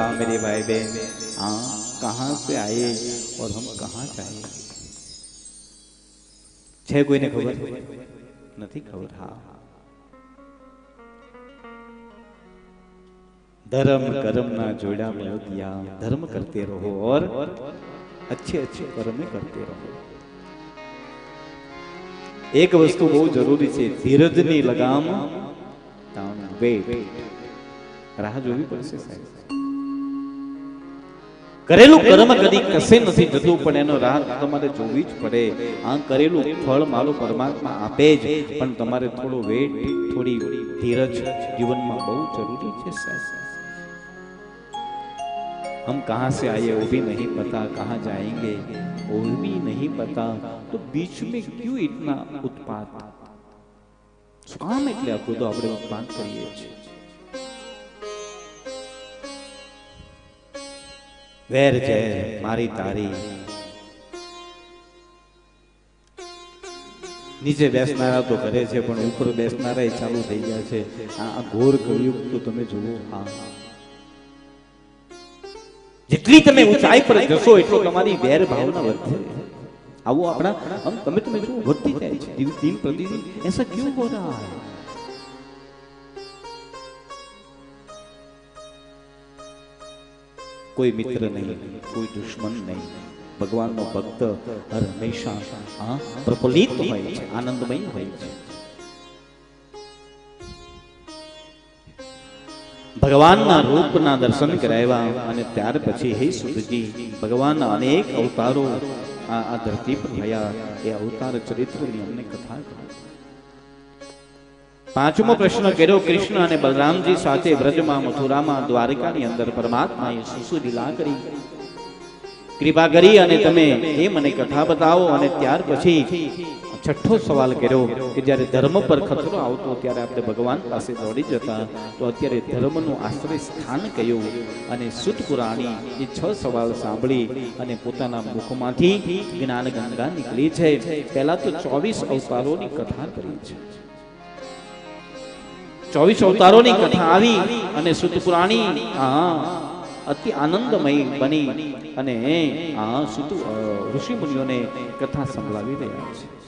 बता मेरे भाई बहन हाँ कहाँ से आए और हम कहाँ जाए છે કોઈને ખબર નથી ખબર હા धर्म कर्म ना जोड़ा मिलो दिया धर्म करते रहो और अच्छे अच्छे कर्म करते रहो એક વસ્તુ બહુ જરૂરી છે ધીરજની લગામ વેટ રાહ જોવી પડશે સાહેબ કરેલું કર્મ કદી કશે નથી જતું પણ એનો રાહ તમારે જોવી જ પડે. આ કરેલું ફળ મારો પરમાત્મા આપે જ. પણ તમારે થોડો વેટ થોડી ધીરજ જીવનમાં બહુ જરૂરી છે હમ કહા સે આયે વો ભી નહીં પતા કહા જાયેંગે? ઓર ભી નહીં પતા. તો બીચ મે ક્યું ઇતના ઉત્પાત? કામ એટલે આખું તો આપણે ઉત્પાદ કરીએ છીએ? વેર ઝેર મારી તારી. નીચે બેસનારા તો કરે છે, પણ ઉપર બેસનારા એ ચાલુ થઈ ગયા છે. આ ઘોર કળિયુગ તો તમે જુઓ, હા. જેટલી તમે ઊંચાઈ પર જશો, એટલો તમારી વેર ભાવના વધશે. આવો આપણા તમે તમે જુઓ, વધતી જાય છે. દિન પ્રતિદિન. એસા ક્યું હો રહા હૈ? કોઈ મિત્ર નહીં, કોઈ દુશ્મન નહીં. ભગવાનનો ભક્ત હર હંમેશા પ્રફુલ્લિત હોય છે, આનંદમય હોય છે. ભગવાનના રૂપના દર્શન કરાવ્યા અને ત્યાર પછી હે સુધી ભગવાનના અનેક અવતારો આ ધરતી પર થયા. એ અવતાર ચરિત્રની અમને કથા કરો પાંચમો પ્રશ્ન કર્યો, કૃષ્ણ અને બલરામજી સાથે વ્રજમાં મથુરામાં દ્વારકાની અંદર પરમાત્માએ શિશુ લીલા કરી કૃપા કરી અને તમે એ મને કથા બતાવો. અને ત્યાર પછી છઠ્ઠો સવાલ કર્યો કે જ્યારે ધર્મ પર ખતરો આવતો ત્યારે આપણે ભગવાન પાસે દોડી જતા. તો અત્યારે ધર્મનું આશ્રય સ્થાન કયું? અને સુત પુરાણી એ છ સવાલ સાંભળી અને પોતાના મુખમાંથી જ્ઞાન ગંગા નીકળી છે. પહેલા તો ચોવીસ અવતારોની કથા કરી છે. ચોવીસ અવતારોની કથા આવી અને સુત પુરાણી આ અતિ આનંદમય બની અને આ સુત ઋષિ મુનિઓને કથા સંભળાવી રહ્યા છે.